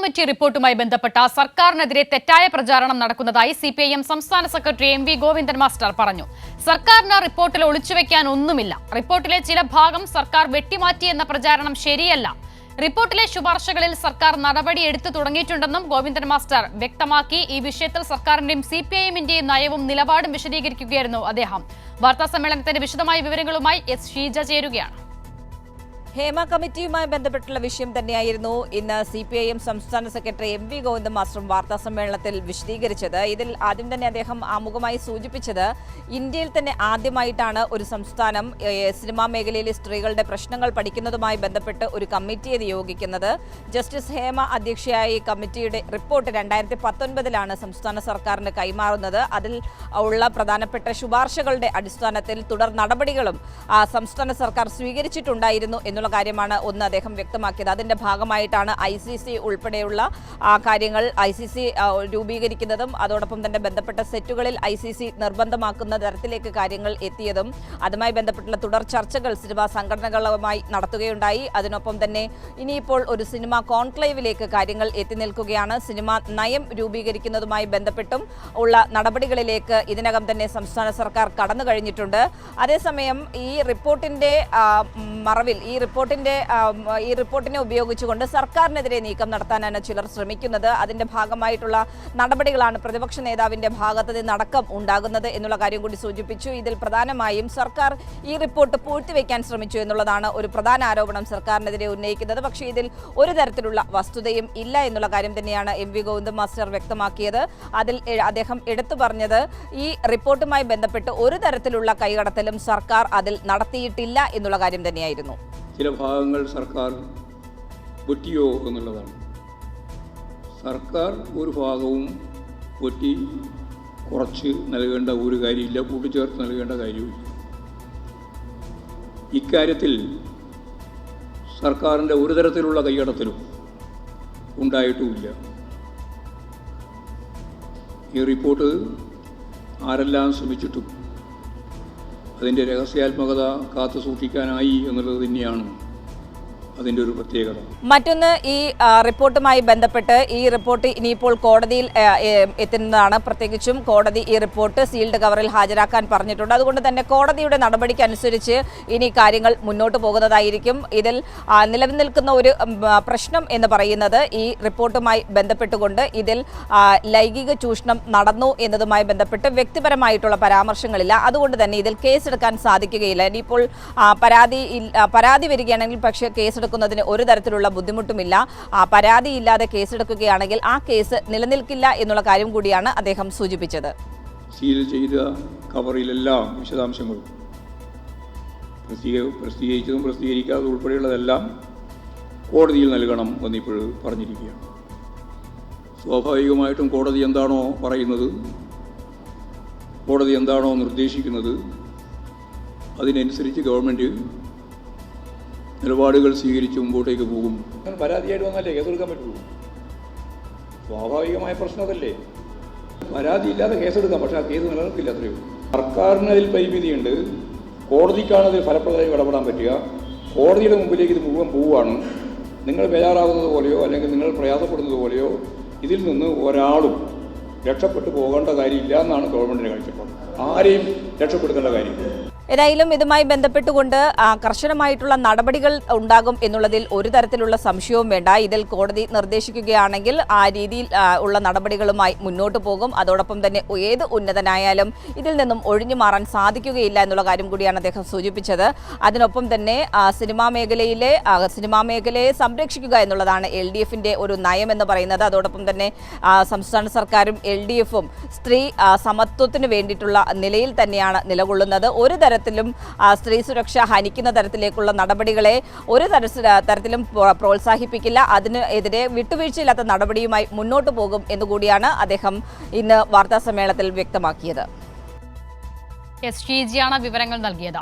Committee റിപ്പോർട്ടുമായി ബന്ധപ്പെട്ട സർക്കാരിനെതിരെ തെറ്റായ പ്രചാരണം നടക്കുന്നതായി സി പി ഐ എം സംസ്ഥാന secretary M V Govindan master പറഞ്ഞു. സർക്കാരിന് റിപ്പോർട്ടിൽ ഒളിച്ചുവെക്കാൻ ഒന്നുമില്ല. റിപ്പോർട്ടിലെ ചില ഭാഗം സർക്കാർ വെട്ടിമാറ്റിയെന്ന പ്രചാരണം ശരിയല്ല. റിപ്പോർട്ടിലെ ശുപാർശകളിൽ സർക്കാർ നടപടി എടുത്തു തുടങ്ങിയിട്ടുണ്ടെന്നും ഗോവിന്ദൻ മാസ്റ്റർ വ്യക്തമാക്കി. ഈ വിഷയത്തിൽ സർക്കാരിന്റെയും സി പി ഐ നയവും നിലപാടും വിശദീകരിക്കുകയായിരുന്നു അദ്ദേഹം. വാർത്താ സമ്മേളനത്തിന്റെ വിശദമായ വിവരങ്ങളുമായി എസ് ഷീജ ചേരുകയാണ്. ഹേമ കമ്മിറ്റിയുമായി ബന്ധപ്പെട്ടുള്ള വിഷയം തന്നെയായിരുന്നു ഇന്ന് സി പി ഐ എം സംസ്ഥാന സെക്രട്ടറി എം വി ഗോവിന്ദ മാസ്റ്ററും വാർത്താ സമ്മേളനത്തിൽ വിശദീകരിച്ചത്. ഇതിൽ ആദ്യം തന്നെ അദ്ദേഹം ആമുഖമായി സൂചിപ്പിച്ചത് ഇന്ത്യയിൽ തന്നെ ആദ്യമായിട്ടാണ് ഒരു സംസ്ഥാനം സിനിമാ മേഖലയിലെ സ്ത്രീകളുടെ പ്രശ്നങ്ങൾ പഠിക്കുന്നതുമായി ബന്ധപ്പെട്ട് ഒരു കമ്മിറ്റിയെ നിയോഗിക്കുന്നത്. ജസ്റ്റിസ് ഹേമ അധ്യക്ഷയായ ഈ കമ്മിറ്റിയുടെ റിപ്പോർട്ട് രണ്ടായിരത്തി പത്തൊൻപതിലാണ് സംസ്ഥാന സർക്കാരിന് കൈമാറുന്നത്. അതിൽ ഉള്ള പ്രധാനപ്പെട്ട ശുപാർശകളുടെ അടിസ്ഥാനത്തിൽ തുടർ നടപടികളും സംസ്ഥാന സർക്കാർ സ്വീകരിച്ചിട്ടുണ്ടായിരുന്നു എന്നുള്ള കാര്യമാണ് ഒന്ന് അദ്ദേഹം വ്യക്തമാക്കിയത്. അതിന്റെ ഭാഗമായിട്ടാണ് ഐ സി സി ഉൾപ്പെടെയുള്ള കാര്യങ്ങൾ ഐ സി സി രൂപീകരിക്കുന്നതും അതോടൊപ്പം തന്നെ ബന്ധപ്പെട്ട സെറ്റുകളിൽ ഐ സി സി നിർബന്ധമാക്കുന്ന തരത്തിലേക്ക് കാര്യങ്ങൾ എത്തിയതും അതുമായി ബന്ധപ്പെട്ടുള്ള തുടർ ചർച്ചകൾ സിനിമാ സംഘടനകളുമായി നടത്തുകയുണ്ടായി. അതിനൊപ്പം തന്നെ ഇനിയിപ്പോൾ ഒരു സിനിമ കോൺക്ലേവിലേക്ക് കാര്യങ്ങൾ എത്തി നിൽക്കുകയാണ്. സിനിമ നയം രൂപീകരിക്കുന്നതുമായി ബന്ധപ്പെട്ടും ഉള്ള നടപടികളിലേക്ക് ഇതിനകം തന്നെ സംസ്ഥാന സർക്കാർ കടന്നു കഴിഞ്ഞിട്ടുണ്ട്. അതേസമയം ഈ റിപ്പോർട്ടിന്റെ ആ, മറവിൽ ഈ റിപ്പോർട്ടിന്റെ ഈ റിപ്പോർട്ടിനെ ഉപയോഗിച്ചുകൊണ്ട് സർക്കാരിനെതിരെ നീക്കം നടത്താനാണ് ചിലർ ശ്രമിക്കുന്നത്. അതിന്റെ ഭാഗമായിട്ടുള്ള നടപടികളാണ് പ്രതിപക്ഷ നേതാവിന്റെ ഭാഗത്ത് നടക്കം ഉണ്ടാകുന്നത് എന്നുള്ള കാര്യം കൂടി സൂചിപ്പിച്ചു. ഇതിൽ പ്രധാനമായും സർക്കാർ ഈ റിപ്പോർട്ട് പൂഴ്ത്തിവെക്കാൻ ശ്രമിച്ചു എന്നുള്ളതാണ് ഒരു പ്രധാന ആരോപണം സർക്കാരിനെതിരെ ഉന്നയിക്കുന്നത്. പക്ഷേ ഇതിൽ ഒരു തരത്തിലുള്ള വസ്തുതയും ഇല്ല എന്നുള്ള കാര്യം തന്നെയാണ് എം വി ഗോവിന്ദ് മാസ്റ്റർ വ്യക്തമാക്കിയത്. അതിൽ അദ്ദേഹം എടുത്തു പറഞ്ഞത് ഈ റിപ്പോർട്ടുമായി ബന്ധപ്പെട്ട് ഒരു തരത്തിലുള്ള കൈകടത്തലും സർക്കാർ അതിൽ നടത്തിയിട്ടില്ല എന്നുള്ള കാര്യം തന്നെയായിരുന്നു. ചില ഭാഗങ്ങൾ സർക്കാർ പൊറ്റിയോ എന്നുള്ളതാണ്. സർക്കാർ ഒരു ഭാഗവും പൊറ്റി കുറച്ച് നൽകേണ്ട ഒരു കാര്യമില്ല കൂട്ടിച്ചേർത്ത് നൽകേണ്ട കാര്യവും ഇക്കാര്യത്തിൽ സർക്കാരിന്റെ ഒരു തരത്തിലുള്ള കൈയടത്തിലും ഉണ്ടായിട്ടുമില്ല. ഈ റിപ്പോർട്ട് ആരെല്ലാം ശ്രമിച്ചിട്ടും അതിന്റെ രഹസ്യാത്മകത കാത്തു സൂക്ഷിക്കാനായി എന്നുള്ളത് തന്നെയാണ്. അതിന്റെ ഒരു പ്രത്യേകത. മറ്റൊന്ന് ഈ റിപ്പോർട്ടുമായി ബന്ധപ്പെട്ട് ഈ റിപ്പോർട്ട് ഇനിയിപ്പോൾ കോടതിയിൽ എത്തുന്നതാണ്. പ്രത്യേകിച്ചും കോടതി ഈ റിപ്പോർട്ട് സീൽഡ് കവറിൽ ഹാജരാക്കാൻ പറഞ്ഞിട്ടുണ്ട്. അതുകൊണ്ട് തന്നെ കോടതിയുടെ നടപടിക്ക് അനുസരിച്ച് ഇനി കാര്യങ്ങൾ മുന്നോട്ട് പോകുന്നതായിരിക്കും. ഇതിൽ നിലവിൽ നിൽക്കുന്ന ഒരു പ്രശ്നം എന്ന് പറയുന്നത് ഈ റിപ്പോർട്ടുമായി ബന്ധപ്പെട്ടുകൊണ്ട് ഇതിൽ ലൈംഗിക ചൂഷണം നടന്നു എന്നതുമായി ബന്ധപ്പെട്ട് വ്യക്തിപരമായിട്ടുള്ള പരാമർശങ്ങളില്ല. അതുകൊണ്ട് തന്നെ ഇതിൽ കേസെടുക്കാൻ സാധിക്കുകയില്ല. ഇനിയിപ്പോൾ പരാതി പരാതി വരികയാണെങ്കിൽ പക്ഷേ കേസെടുക്കുന്നതിന് ഒരു തരത്തിലുള്ള ബുദ്ധിമുട്ടുമില്ല. പരാതിയില്ലാതെ കേസെടുക്കുകയാണെങ്കിൽ ആ കേസ് നിലനിൽക്കില്ല എന്നുള്ള കാര്യം കൂടിയാണ് അദ്ദേഹം സൂചിപ്പിച്ചത്. സീൽ ചെയ്ത കവറിലെല്ലാം വിശദാംശങ്ങളും പ്രസിദ്ധീക പ്രസിദ്ധീകരിച്ചതും പ്രസിദ്ധീകരിക്കാത്തതും ഉൾപ്പെടെയുള്ളതെല്ലാം കോടതിയിൽ നൽകണം എന്നിപ്പോൾ പറഞ്ഞിരിക്കുകയാണ്. സ്വാഭാവികമായിട്ടും കോടതി എന്താണോ പറയുന്നത് കോടതി എന്താണോ നിർദ്ദേശിക്കുന്നത് അതിനനുസരിച്ച് ഗവൺമെന്റ് നിലപാടുകൾ സ്വീകരിച്ച് മുമ്പോട്ടേക്ക് പോകും. അങ്ങനെ പരാതിയായിട്ട് വന്നാലേ കേസെടുക്കാൻ പറ്റുള്ളൂ. സ്വാഭാവികമായ പ്രശ്നം അതല്ലേ? പരാതിയില്ലാതെ കേസെടുക്കാം പക്ഷേ ആ കേസ് നിലനിൽക്കില്ല അത്രയേ സർക്കാരിന് അതിൽ പരിമിതിയുണ്ട്. കോടതിക്കാണ് അതിൽ ഫലപ്രദമായി ഇടപെടാൻ പറ്റുക. കോടതിയുടെ മുമ്പിലേക്ക് ഇത് മുഴുവൻ പോവുകയാണ്. നിങ്ങൾ ബേജാറാവുന്നത് പോലെയോ അല്ലെങ്കിൽ നിങ്ങൾ പ്രയാസപ്പെടുന്നത് പോലെയോ ഇതിൽ നിന്ന് ഒരാളും രക്ഷപ്പെട്ടു പോകേണ്ട കാര്യമില്ല എന്നാണ് ഗവൺമെന്റിന്റെ കാഴ്ചപ്പാട്. ആരെയും രക്ഷപ്പെടുത്തേണ്ട കാര്യമില്ല. ഏതായാലും ഇതുമായി ബന്ധപ്പെട്ടുകൊണ്ട് കർശനമായിട്ടുള്ള നടപടികൾ ഉണ്ടാകും എന്നുള്ളതിൽ ഒരു തരത്തിലുള്ള സംശയവും വേണ്ട. ഇതിൽ കോടതി നിർദ്ദേശിക്കുകയാണെങ്കിൽ ആ രീതിയിൽ ഉള്ള നടപടികളുമായി മുന്നോട്ട് പോകും. അതോടൊപ്പം തന്നെ ഏത് ഉന്നതനായാലും ഇതിൽ നിന്നും ഒഴിഞ്ഞു മാറാൻ സാധിക്കുകയില്ല എന്നുള്ള കാര്യം കൂടിയാണ് അദ്ദേഹം സൂചിപ്പിച്ചത്. അതിനൊപ്പം തന്നെ സിനിമാ മേഖലയിലെ സിനിമാ മേഖലയെ സംരക്ഷിക്കുക എന്നുള്ളതാണ് എൽ ഡി എഫിന്റെ ഒരു നയം എന്ന് പറയുന്നത്. അതോടൊപ്പം തന്നെ സംസ്ഥാന സർക്കാരും എൽ ഡി എഫും സ്ത്രീ സമത്വത്തിന് വേണ്ടിയിട്ടുള്ള നിലയിൽ തന്നെയാണ് നിലകൊള്ളുന്നത്. ഒരു തരത്തിലും സ്ത്രീ സുരക്ഷ ഹനിക്കുന്ന തരത്തിലേക്കുള്ള നടപടികളെ ഒരു തരത്തിലും പ്രോത്സാഹിപ്പിക്കില്ല. അതിന് എതിരെ വിട്ടുവീഴ്ചയില്ലാത്ത നടപടിയുമായി മുന്നോട്ടു പോകും എന്നുകൂടിയാണ് അദ്ദേഹം ഇന്ന് വാർത്താ സമ്മേളനത്തിൽ വ്യക്തമാക്കിയത്. എസ് വിവരങ്ങൾ നൽകിയത്.